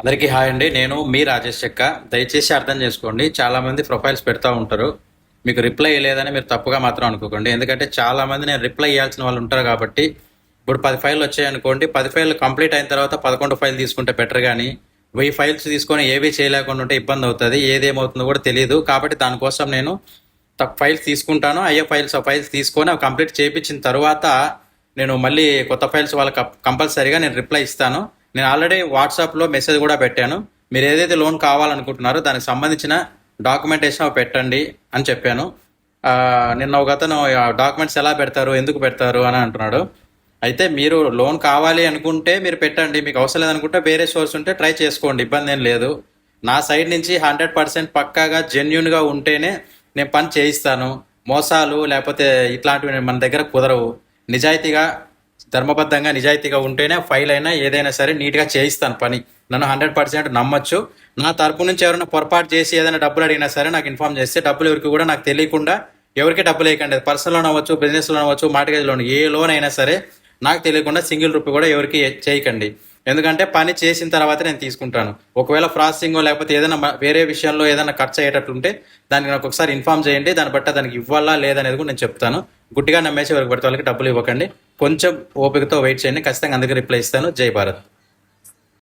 అందరికీ హాయ్ అండి. నేను మీ రాజేష్ చెక్క. దయచేసి అర్థం చేసుకోండి. చాలా మంది ప్రొఫైల్స్ పెడతా ఉంటారు. మీకు రిప్లై ఇవ్వలేదని మీరు తప్పుగా మాత్రం అనుకోకండి. ఎందుకంటే చాలా మంది నేను రిప్లై ఇవ్వాల్సిన వాళ్ళు ఉంటారు కాబట్టి ఇప్పుడు పది ఫైల్ వచ్చాయనుకోండి పది ఫైల్ కంప్లీట్ అయిన తర్వాత పదకొండు ఫైల్ తీసుకుంటే బెటర్ కానీ వెయ్యి ఫైల్స్ తీసుకొని ఏవి చేయలేకుండా ఉంటే ఇబ్బంది అవుతుంది. ఏదేమవుతుందో కూడా తెలియదు కాబట్టి దానికోసం నేను తక్కువ ఫైల్స్ తీసుకుంటాను. అయ్యే ఫైల్స్ ఆ ఫైల్స్ తీసుకొని అవి కంప్లీట్ చేయించిన తర్వాత నేను మళ్ళీ కొత్త ఫైల్స్ వాళ్ళకి కంపల్సరీగా నేను రిప్లై ఇస్తాను. నేను ఆల్రెడీ వాట్సాప్లో మెసేజ్ కూడా పెట్టాను. మీరు ఏదైతే లోన్ కావాలనుకుంటున్నారో దానికి సంబంధించిన డాక్యుమెంటేషన్ అవి పెట్టండి అని చెప్పాను. నిన్న ఒక అతను డాక్యుమెంట్స్ ఎలా పెడతారు? ఎందుకు పెడతారు? అని అంటున్నాడు. అయితే మీరు లోన్ కావాలి అనుకుంటే మీరు పెట్టండి. మీకు అవసరం లేదనుకుంటే వేరే సోర్స్ ఉంటే ట్రై చేసుకోండి. ఇబ్బంది ఏం లేదు. నా సైడ్ నుంచి హండ్రెడ్ పర్సెంట్ పక్కాగా జెన్యున్గా ఉంటేనే నేను పని చేయిస్తాను. మోసాలు లేకపోతే ఇట్లాంటివి మన దగ్గర కుదరవు. నిజాయితీగా ధర్మబద్ధంగా నిజాయితీగా ఉంటేనే ఫైల్ అయినా ఏదైనా సరే నీట్గా చేయిస్తాను పని. నన్ను హండ్రెడ్ పర్సెంట్ నమ్మొచ్చు. నా తరపు నుంచి ఎవరైనా పొరపాటు చేసి ఏదైనా డబ్బులు అడిగినా సరే నాకు ఇన్ఫార్మ్ చేస్తే డబ్బులు ఎవరికి కూడా నాకు తెలియకుండా ఎవరికి డబ్బులు వేయకండి పర్సనల్ లోన్ అవ్వచ్చు బిజినెస్ లోన్ అవ్వచ్చు మార్టిగేజ్ లోన్ ఏ లోన్ అయినా సరే నాకు తెలియకుండా సింగిల్ రూపీ కూడా ఎవరికి చేయకండి. ఎందుకంటే పని చేసిన తర్వాత నేను తీసుకుంటాను. ఒకవేళ ప్రాసెసింగ్ లేకపోతే ఏదైనా వేరే విషయంలో ఏదైనా ఖర్చు అయ్యేటట్టుంటే దానికి నాకు ఒకసారి ఇన్ఫార్మ్ చేయండి. దాన్ని బట్టి దానికి ఇవ్వాలా లేదనేది కూడా నేను చెప్తాను. గుడ్డిగా నమ్మేసి ఎవరికి పడితే వాళ్ళకి డబ్బులు ఇవ్వకండి. కొంచెం ఓపికతో వెయిట్ చేయండి. ఖచ్చితంగా అందుకే రిప్లై ఇస్తాను. జై భారత్.